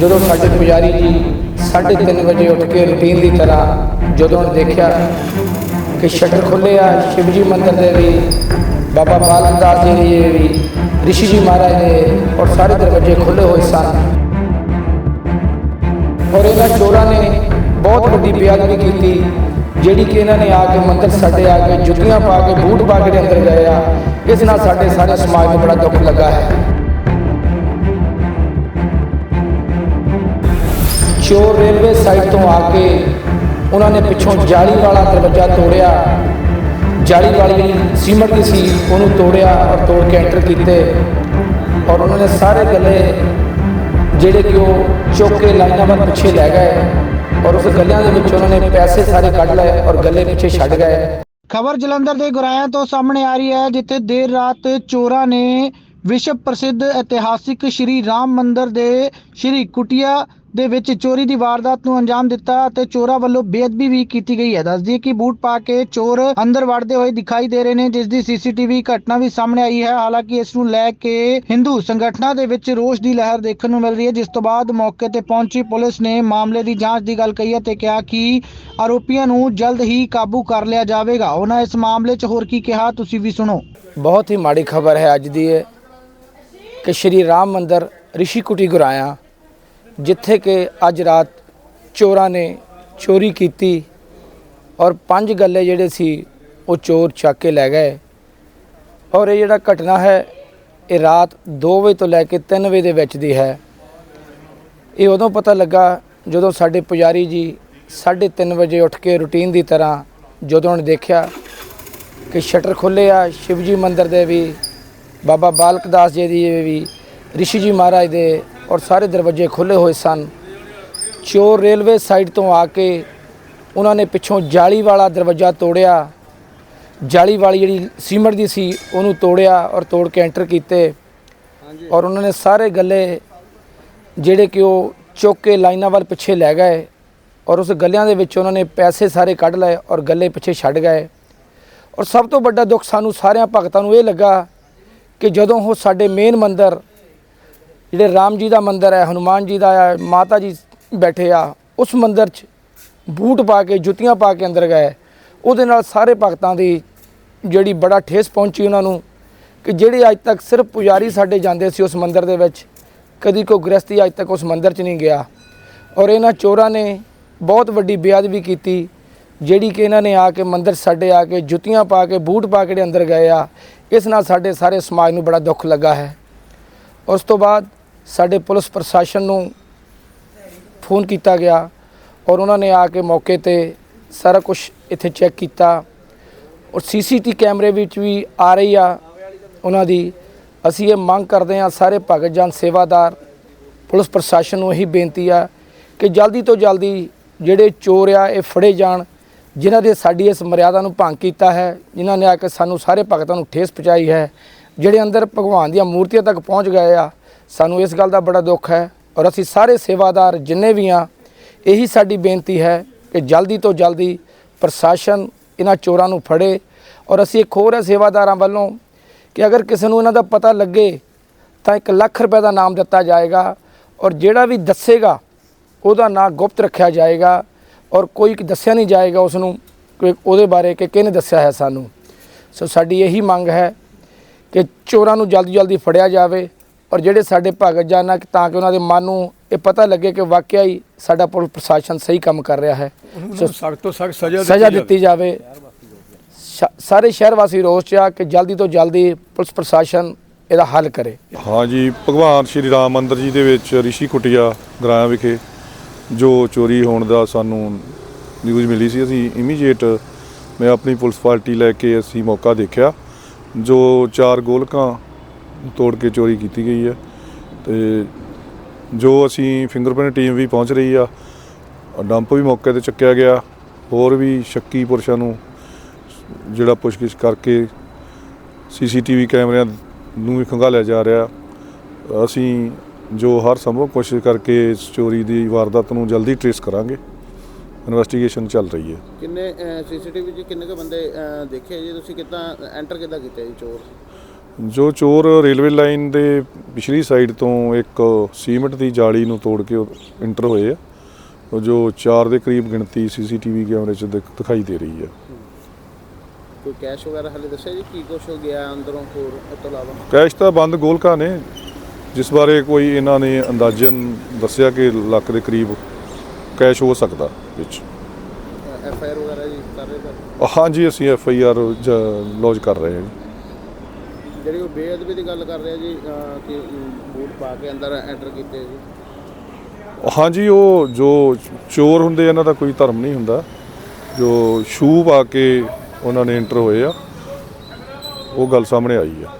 ਜਦੋਂ ਸਾਡੇ ਪੁਜਾਰੀ ਜੀ 3:30 ਵਜੇ ਉੱਠ ਕੇ ਰੁਟੀਨ ਦੀ ਤਰ੍ਹਾਂ ਜਦੋਂ ਦੇਖਿਆ ਕਿ ਸ਼ਟਰ ਖੁੱਲੇ ਆ, ਸ਼ਿਵਜੀ ਮੰਦਰ ਦੇ ਵੀ, ਬਾਬਾ ਬਾਲਕ ਦਾਸ ਜੀ ਦੇ ਵੀ, ਰਿਸ਼ੀ ਜੀ ਮਹਾਰਾਜ ਦੇ ਔਰ ਸਾਰੇ ਦਰਵਾਜ਼ੇ ਖੁੱਲੇ ਹੋਏ ਸਨ। ਔਰ ਇਹਨਾਂ ਚੋਰਾਂ ਨੇ ਬਹੁਤ ਵੱਡੀ ਬੇਅਦਬੀ ਕੀਤੀ, ਜਿਹੜੀ ਕਿ ਇਹਨਾਂ ਨੇ ਆ ਕੇ ਮੰਦਰ ਸਾਡੇ ਆ ਕੇ ਜੁੱਤੀਆਂ ਪਾ ਕੇ ਬੂਟ ਪਾ ਕੇ ਦੇ ਅੰਦਰ ਗਏ ਆ। ਇਸ ਨਾਲ ਸਾਡੇ ਸਾਰੇ ਸਮਾਜ ਨੂੰ ਬੜਾ ਦੁੱਖ ਲੱਗਾ ਹੈ। ਚੋਰ ਰੇਲਵੇ ਸਾਈਡ ਤੋਂ ਆ ਕੇ ਉਹਨਾਂ ਨੇ ਪਿੱਛੋਂ ਜਾਲੀ ਵਾਲਾ ਦਰਵਾਜ਼ਾ ਤੋੜਿਆ, ਜਾਲੀ ਵਾਲੀ ਸੀਮਟ ਦੀ ਸੀ ਉਹਨੂੰ ਤੋੜਿਆ ਔਰ ਤੋੜ ਕੇ ਐਂਟਰ ਕੀਤੇ। ਔਰ ਉਹਨਾਂ ਨੇ ਸਾਰੇ ਗੱਲੇ ਜਿਹੜੇ ਕਿ ਉਹ ਚੁੱਕ ਕੇ ਲਾਈਨਾਂ ਵੱਲ ਪਿੱਛੇ ਲੈ ਗਏ ਔਰ ਉਸ ਗੱਲਿਆਂ ਦੇ ਵਿੱਚ ਉਹਨਾਂ ਨੇ ਪੈਸੇ ਸਾਰੇ ਕੱਢ ਲਏ ਔਰ ਗੱਲੇ ਪਿੱਛੇ ਛੱਡ ਗਏ। ਖਬਰ ਜਲੰਧਰ ਦੇ ਗੁਰਾਇਆਂ ਤੋਂ ਸਾਹਮਣੇ ਆ ਰਹੀ ਹੈ, ਜਿੱਥੇ ਦੇਰ ਰਾਤ ਚੋਰਾਂ ਨੇ ਵਿਸ਼ਵ ਪ੍ਰਸਿੱਧ ਇਤਿਹਾਸਿਕ ਸ਼੍ਰੀ ਰਾਮ ਮੰਦਿਰ ਦੇ ਸ਼੍ਰੀ ਕੁਟਿਆ ਦੇ ਵਿੱਚ ਚੋਰੀ ਦੀ ਵਾਰਦਾਤ ਨੂੰ ਅੰਜਾਮ ਦਿੱਤਾ ਅਤੇ ਚੋਰਾਂ ਵੱਲੋਂ ਬੇਅਦਬੀ ਵੀ ਕੀਤੀ ਗਈ ਹੈ। ਦੱਸਦੀ ਹੈ ਕਿ ਬੂਟ ਪਾ ਕੇ ਚੋਰ ਅੰਦਰ ਵੜਦੇ ਹੋਏ ਦਿਖਾਈ ਦੇ ਰਹੇ ਨੇ, ਜਿਸ ਦੀ ਸੀਸੀਟੀਵੀ ਘਟਨਾ ਵੀ ਸਾਹਮਣੇ ਆਈ ਹੈ। ਹਾਲਾਂਕਿ ਇਸ ਨੂੰ ਲੈ ਕੇ ਹਿੰਦੂ ਸੰਗਠਨਾਂ ਦੇ ਵਿੱਚ ਰੋਸ਼ ਦੀ ਲਹਿਰ ਦੇਖਣ ਨੂੰ ਮਿਲ ਰਹੀ ਹੈ, ਜਿਸ ਤੋਂ ਬਾਅਦ ਮੌਕੇ ਤੇ ਪਹੁੰਚੀ ਪੁਲਿਸ ਨੇ ਮਾਮਲੇ ਦੀ ਜਾਂਚ ਦੀ ਗੱਲ ਕਹੀ ਹੈ ਤੇ ਕਿਹਾ ਕਿ ਆਰੋਪੀਆਂ ਨੂੰ ਜਲਦ ਹੀ ਕਾਬੂ ਕਰ ਲਿਆ ਜਾਵੇਗਾ। ਉਹਨਾਂ ਇਸ ਮਾਮਲੇ 'ਚ ਹੋਰ ਕੀ ਕਿਹਾ, ਤੁਸੀਂ ਵੀ ਸੁਣੋ। ਬਹੁਤ ਹੀ ਮਾੜੀ ਖਬਰ ਹੈ ਅੱਜ ਦੀ ਕਿ ਸ਼੍ਰੀ ਰਾਮ ਮੰਦਰ ਰਿਸ਼ੀ ਕੁਟੀ ਗੁਰਾਇਆ, ਜਿੱਥੇ ਕਿ ਅੱਜ ਰਾਤ ਚੋਰਾਂ ਨੇ ਚੋਰੀ ਕੀਤੀ ਔਰ ਪੰਜ ਗੱਲੇ ਜਿਹੜੇ ਸੀ, ਉਹ ਚੋਰ ਚੱਕ ਕੇ ਲੈ ਗਏ। ਔਰ ਇਹ ਜਿਹੜਾ ਘਟਨਾ ਹੈ, ਇਹ ਰਾਤ 2 ਵਜੇ ਤੋਂ ਲੈ ਕੇ 3 ਵਜੇ ਦੇ ਵਿੱਚ ਦੀ ਹੈ। ਇਹ ਉਦੋਂ ਪਤਾ ਲੱਗਾ ਜਦੋਂ ਸਾਡੇ ਪੁਜਾਰੀ ਜੀ 3:30 ਵਜੇ ਉੱਠ ਕੇ ਰੁਟੀਨ ਦੀ ਤਰ੍ਹਾਂ ਜਦੋਂ ਉਹਨੇ ਦੇਖਿਆ ਕਿ ਸ਼ਟਰ ਖੁੱਲੇ ਆ, ਸ਼ਿਵਜੀ ਮੰਦਿਰ ਦੇ ਵੀ ਬਾਬਾ ਬਾਲਕ ਦਾਸ ਜੀ ਦੀ ਵੀ ਰਿਸ਼ੀ ਜੀ ਮਹਾਰਾਜ ਦੇ ਔਰ ਸਾਰੇ ਦਰਵਾਜ਼ੇ ਖੁੱਲੇ ਹੋਏ ਸਨ। ਚੋਰ ਰੇਲਵੇ ਸਾਈਡ ਤੋਂ ਆ ਕੇ ਉਹਨਾਂ ਨੇ ਪਿੱਛੋਂ ਜਾਲੀ ਵਾਲਾ ਦਰਵਾਜ਼ਾ ਤੋੜਿਆ। ਜਾਲੀ ਵਾਲੀ ਜਿਹੜੀ ਸੀਮਟ ਦੀ ਸੀ, ਉਹਨੂੰ ਤੋੜਿਆ ਔਰ ਤੋੜ ਕੇ ਐਂਟਰ ਕੀਤੇ। ਔਰ ਉਹਨਾਂ ਨੇ ਸਾਰੇ ਗੱਲੇ ਜਿਹੜੇ ਕਿ ਉਹ ਚੁੱਕ ਕੇ ਲਾਈਨਾਂ ਵੱਲ ਪਿੱਛੇ ਲੈ ਗਏ ਔਰ ਉਸ ਗੱਲਿਆਂ ਦੇ ਵਿੱਚ ਉਹਨਾਂ ਨੇ ਪੈਸੇ ਸਾਰੇ ਕੱਢ ਲਏ ਔਰ ਗੱਲੇ ਪਿੱਛੇ ਛੱਡ ਗਏ। ਔਰ ਸਭ ਤੋਂ ਵੱਡਾ ਦੁੱਖ ਸਾਨੂੰ ਸਾਰਿਆਂ ਭਗਤਾਂ ਨੂੰ ਇਹ ਲੱਗਾ ਕਿ ਜਦੋਂ ਉਹ ਸਾਡੇ ਮੇਨ ਮੰਦਰ, ਜਿਹੜੇ ਰਾਮ ਜੀ ਦਾ ਮੰਦਰ ਹੈ, ਹਨੂਮਾਨ ਜੀ ਦਾ ਹੈ ਮਾਤਾ ਜੀ ਬੈਠੇ ਆ, ਉਸ ਮੰਦਰ 'ਚ ਬੂਟ ਪਾ ਕੇ, ਜੁੱਤੀਆਂ ਪਾ ਕੇ ਅੰਦਰ ਗਏ। ਉਹਦੇ ਨਾਲ ਸਾਰੇ ਭਗਤਾਂ ਦੀ ਜਿਹੜੀ ਬੜਾ ਠੇਸ ਪਹੁੰਚੀ ਉਹਨਾਂ ਨੂੰ ਕਿ ਜਿਹੜੇ ਅੱਜ ਤੱਕ ਸਿਰਫ ਪੁਜਾਰੀ ਸਾਡੇ ਜਾਂਦੇ ਸੀ ਉਸ ਮੰਦਰ ਦੇ ਵਿੱਚ, ਕਦੀ ਕੋਈ ਗ੍ਰਸਤੀ ਅੱਜ ਤੱਕ ਉਸ ਮੰਦਰ 'ਚ ਨਹੀਂ ਗਿਆ। ਔਰ ਇਹਨਾਂ ਚੋਰਾਂ ਨੇ ਬਹੁਤ ਵੱਡੀ ਬੇਅਦਬੀ ਕੀਤੀ, ਜਿਹੜੀ ਕਿ ਇਹਨਾਂ ਨੇ ਆ ਕੇ ਮੰਦਰ ਸਾਡੇ ਆ ਕੇ ਜੁੱਤੀਆਂ ਪਾ ਕੇ, ਬੂਟ ਪਾ ਕੇ ਜਿਹੜੇ ਅੰਦਰ ਗਏ ਆ। ਇਸ ਨਾਲ ਸਾਡੇ ਸਾਰੇ ਸਮਾਜ ਨੂੰ ਬੜਾ ਦੁੱਖ ਲੱਗਾ ਹੈ। ਉਸ ਤੋਂ ਬਾਅਦ ਸਾਡੇ ਪੁਲਿਸ ਪ੍ਰਸ਼ਾਸਨ ਨੂੰ ਫੋਨ ਕੀਤਾ ਗਿਆ ਔਰ ਉਹਨਾਂ ਨੇ ਆ ਕੇ ਮੌਕੇ ਤੇ ਸਾਰਾ ਕੁਝ ਇੱਥੇ ਚੈੱਕ ਕੀਤਾ ਔਰ ਸੀਸੀਟੀ ਕੈਮਰੇ ਵਿੱਚ ਵੀ ਆ ਰਹੀ ਆ ਉਹਨਾਂ ਦੀ। ਅਸੀਂ ਇਹ ਮੰਗ ਕਰਦੇ ਹਾਂ ਸਾਰੇ ਭਗਤ ਜਨ ਸੇਵਾਦਾਰ, ਪੁਲਿਸ ਪ੍ਰਸ਼ਾਸਨ ਨੂੰ ਇਹੀ ਬੇਨਤੀ ਆ ਕਿ ਜਲਦੀ ਤੋਂ ਜਲਦੀ ਜਿਹੜੇ ਚੋਰ ਆ, ਇਹ ਫੜੇ ਜਾਣ ਜਿਨ੍ਹਾਂ ਦੇ ਸਾਡੀ ਇਸ ਮਰਿਆਦਾ ਨੂੰ ਭੰਗ ਕੀਤਾ ਹੈ, ਜਿਨ੍ਹਾਂ ਨੇ ਆ ਕੇ ਸਾਨੂੰ ਸਾਰੇ ਭਗਤਾਂ ਨੂੰ ਠੇਸ ਪਹੁੰਚਾਈ ਹੈ, ਜਿਹੜੇ ਅੰਦਰ ਭਗਵਾਨ ਦੀਆਂ ਮੂਰਤੀਆਂ ਤੱਕ ਪਹੁੰਚ ਗਏ ਆ, ਸਾਨੂੰ ਇਸ ਗੱਲ ਦਾ ਬੜਾ ਦੁੱਖ ਹੈ ਔਰ ਅਸੀਂ ਸਾਰੇ ਸੇਵਾਦਾਰ ਜਿੰਨੇ ਵੀ ਆ, ਇਹੀ ਸਾਡੀ ਬੇਨਤੀ ਹੈ ਕਿ ਜਲਦੀ ਤੋਂ ਜਲਦੀ ਪ੍ਰਸ਼ਾਸਨ ਇਹਨਾਂ ਚੋਰਾਂ ਨੂੰ ਫੜੇ ਔਰ ਅਸੀਂ ਇੱਕ ਹੋਰ ਹੈ ਸੇਵਾਦਾਰਾਂ ਵੱਲੋਂ ਕਿ ਅਗਰ ਕਿਸੇ ਨੂੰ ਇਹਨਾਂ ਦਾ ਪਤਾ ਲੱਗੇ ਤਾਂ 1 ਲੱਖ ਰੁਪਏ ਦਾ ਨਾਮ ਦਿੱਤਾ ਜਾਏਗਾ ਔਰ ਜਿਹੜਾ ਵੀ ਦੱਸੇਗਾ ਉਹਦਾ ਨਾਂ ਗੁਪਤ ਰੱਖਿਆ ਜਾਏਗਾ ਔਰ ਕੋਈ ਦੱਸਿਆ ਨਹੀਂ ਜਾਏਗਾ ਉਸ ਨੂੰ ਕਿ ਉਹਦੇ ਬਾਰੇ ਕਿ ਕਿਹਨੇ ਦੱਸਿਆ ਹੈ ਸਾਨੂੰ। ਸੋ ਸਾਡੀ ਇਹੀ ਮੰਗ ਹੈ ਕਿ ਚੋਰਾਂ ਨੂੰ ਜਲਦੀ ਜਲਦੀ ਫੜਿਆ ਜਾਵੇ ਔਰ ਜਿਹੜੇ ਸਾਡੇ ਭਗਤ ਜਾਨਾ ਤਾਂ ਕਿ ਉਹਨਾਂ ਦੇ ਮਨ ਨੂੰ ਇਹ ਪਤਾ ਲੱਗੇ ਕਿ ਵਾਕਿਆ ਹੀ ਸਾਡਾ ਪੁਲਿਸ ਪ੍ਰਸ਼ਾਸਨ ਸਹੀ ਕੰਮ ਕਰ ਰਿਹਾ ਹੈ। ਸੋ ਸਖਤ ਤੋਂ ਸਖਤ ਸਜ਼ਾ ਸਜ਼ਾ ਦਿੱਤੀ ਜਾਵੇ। ਸਾਰੇ ਸ਼ਹਿਰ ਵਾਸੀ ਰੋਸ ਚ ਆ ਕਿ ਜਲਦੀ ਤੋਂ ਜਲਦੀ ਪੁਲਿਸ ਪ੍ਰਸ਼ਾਸਨ ਇਹਦਾ ਹੱਲ ਕਰੇ। ਹਾਂ ਜੀ ਭਗਵਾਨ ਸ਼੍ਰੀ ਰਾਮ ਮੰਦਿਰ ਜੀ ਦੇ ਵਿੱਚ ਰਿਸ਼ੀ ਕੁਟਿਆ ਗਰਾਇਆ ਵਿਖੇ ਜੋ ਚੋਰੀ ਹੋਣ ਦਾ ਸਾਨੂੰ ਨਿਊਜ਼ ਮਿਲੀ ਸੀ, ਅਸੀਂ ਇਮੀਡੀਏਟ ਮੈਂ ਆਪਣੀ ਪੁਲਿਸ ਪਾਰਟੀ ਲੈ ਕੇ ਅਸੀਂ ਮੌਕਾ ਦੇਖਿਆ, ਜੋ ਚਾਰ ਗੋਲਕਾਂ ਤੋੜ ਕੇ ਚੋਰੀ ਕੀਤੀ ਗਈ ਹੈ ਤੇ ਜੋ ਅਸੀਂ ਫਿੰਗਰਪ੍ਰਿੰਟ ਟੀਮ ਵੀ ਪਹੁੰਚ ਰਹੀ ਆ ਡੰਪ ਵੀ ਮੌਕੇ ਤੇ ਚੱਕਿਆ ਗਿਆ, ਹੋਰ ਵੀ ਸ਼ੱਕੀ ਪੁਰਸ਼ਾਂ ਨੂੰ ਜਿਹੜਾ ਪੁੱਛਗਿੱਛ ਕਰਕੇ ਸੀਸੀਟੀਵੀ ਕੈਮਰਿਆਂ ਨੂੰ ਵੀ ਖੰਗਾਲਿਆ ਜਾ ਰਿਹਾ, ਅਸੀਂ ਜੋ ਹਰ ਸੰਭਵ ਕੋਸ਼ਿਸ਼ ਕਰਕੇ ਇਸ ਚੋਰੀ ਦੀ ਵਾਰਦਾਤ ਨੂੰ ਜਲਦੀ ਟ੍ਰੇਸ ਕਰਾਂਗੇ। ਇਨਵੈਸਟੀਗੇਸ਼ਨ ਚੱਲ ਰਹੀ ਹੈ। ਕਿੰਨੇ ਸੀਸੀਟੀਵੀ 'ਚ ਕਿੰਨੇ ਕੁ ਬੰਦੇ ਅਹ, ਦੇਖੇ ਜੀ? ਤੁਸੀਂ ਕਿੱਦਾਂ ਐਂਟਰ ਕਿੱਦਾਂ ਕੀਤੇ ਜੀ ਚੋਰ? ਜੋ ਚੋਰ ਰੇਲਵੇ ਲਾਈਨ ਦੇ ਪਿਛਲੀ ਸਾਈਡ ਤੋਂ ਇੱਕ ਸੀਮਿੰਟ ਦੀ ਜਾਲੀ ਨੂੰ ਤੋੜ ਕੇ ਇੰਟਰ ਹੋਏ ਆ। ਉਹ ਜੋ 4 ਦੇ ਕਰੀਬ ਗਿਣਤੀ ਸੀਸੀਟੀਵੀ ਕੈਮਰੇ 'ਚ ਦਿਖ- ਦਿਖਾਈ ਦੇ ਰਹੀ ਹੈ। ਕੋਈ ਕੈਸ਼ ਵਗੈਰਾ ਹਲੇ ਦੱਸਿਆ ਜੀ? ਕੀ ਕੁਛ ਗਿਆ ਅੰਦਰੋਂ ਹੋਰ ਤੋਂ ਇਲਾਵਾ? ਕੈਸ਼ ਤਾਂ ਬੰਦ ਗੋਲਕਾਂ ਨੇ। ਜਿਸ ਬਾਰੇ ਕੋਈ ਇਹਨਾਂ ਨੇ ਅੰਦਾਜ਼ਨ ਦੱਸਿਆ ਕਿ ਲੱਖ ਦੇ ਕਰੀਬ ਕੈਸ਼ ਹੋ ਸਕਦਾ ਵਿੱਚ। ਐਫ ਆਈ ਆਰ ਵਗੈਰਾ ਜੀ ਕਰ ਰਹੇ ਸਰ? ਹਾਂਜੀ ਅਸੀਂ ਐਫ ਆਈ ਆਰ ਲੌਜ ਕਰ ਰਹੇ ਹਾਂ ਜਿਹੜੀ ਉਹ ਬੇਅਦਬੀ ਦੀ ਗੱਲ ਕਰ ਰਹੇ ਜੀ ਕਿ ਬੂਟ ਪਾ ਕੇ ਅੰਦਰ ਐਂਟਰ ਕੀਤੇ ਜੀ। ਹਾਂਜੀ ਉਹ ਜੋ ਚੋਰ ਹੁੰਦੇ ਇਹਨਾਂ ਦਾ ਕੋਈ ਧਰਮ ਨਹੀਂ ਹੁੰਦਾ। ਜੋ ਸ਼ੂ ਪਾ ਕੇ ਉਹਨਾਂ ਨੇ ਇੰਟਰ ਹੋਏ ਆ ਉਹ ਗੱਲ ਸਾਹਮਣੇ ਆਈ ਆ।